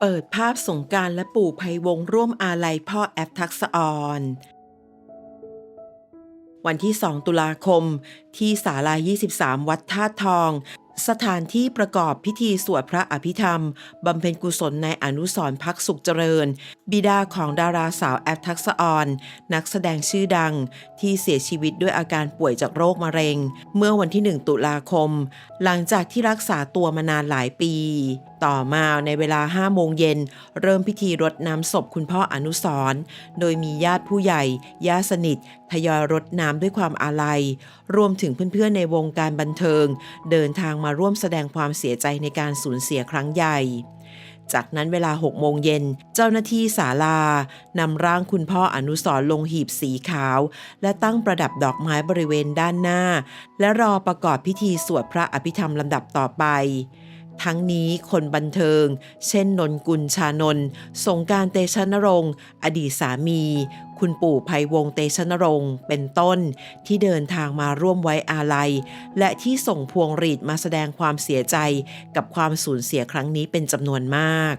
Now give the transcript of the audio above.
เปิดภาพสงการและปู่ไพวงร่วมอาลัยพ่อแอฟทักษออนวันที่ 2 ตุลาคม ที่ศาลา 23 วัดท่าตุทอง สถานที่ประกอบพิธีสวดพระอภิธรรม บำเพ็ญกุศลในอนุสรพักสุขเจริญ บิดาของดาราสาวแอฟทักษออน นักแสดงชื่อดัง ที่เสียชีวิตด้วยอาการป่วยจากโรคมะเร็ง เมื่อวันที่ 1 ตุลาคม หลังจากที่รักษาตัวมานานหลายปี ต่อมาในเวลา 5 โมงเย็น เริ่มพิธีรดน้ำศพคุณพ่ออนุสรโดยมีญาติผู้ใหญ่ ญาติสนิททยอยรดน้ำด้วยความอาลัย รวมถึงเพื่อนๆในวงการบันเทิง เดินทางมาร่วมแสดงความเสียใจในการสูญเสียครั้งใหญ่ จากนั้นเวลา6โมงเย็นเจ้าหน้าที่ศาลานำร่างคุณพ่ออนุสรลงหีบสีขาว และตั้งประดับดอกไม้บริเวณด้านหน้า และรอประกอบพิธีสวดพระอภิธรรมลำดับต่อไป ทั้งนี้คนบันเทิง เช่นนนกุลชานนท์สงการเตชะนรงค์อดีตสามี คุณปู่ไพวงเตชะนรงค์เป็นต้น ที่เดินทางมาร่วมไว้อาลัย และที่ส่งพวงหรีดมาแสดงความเสียใจกับความสูญเสียครั้งนี้เป็นจำนวนมาก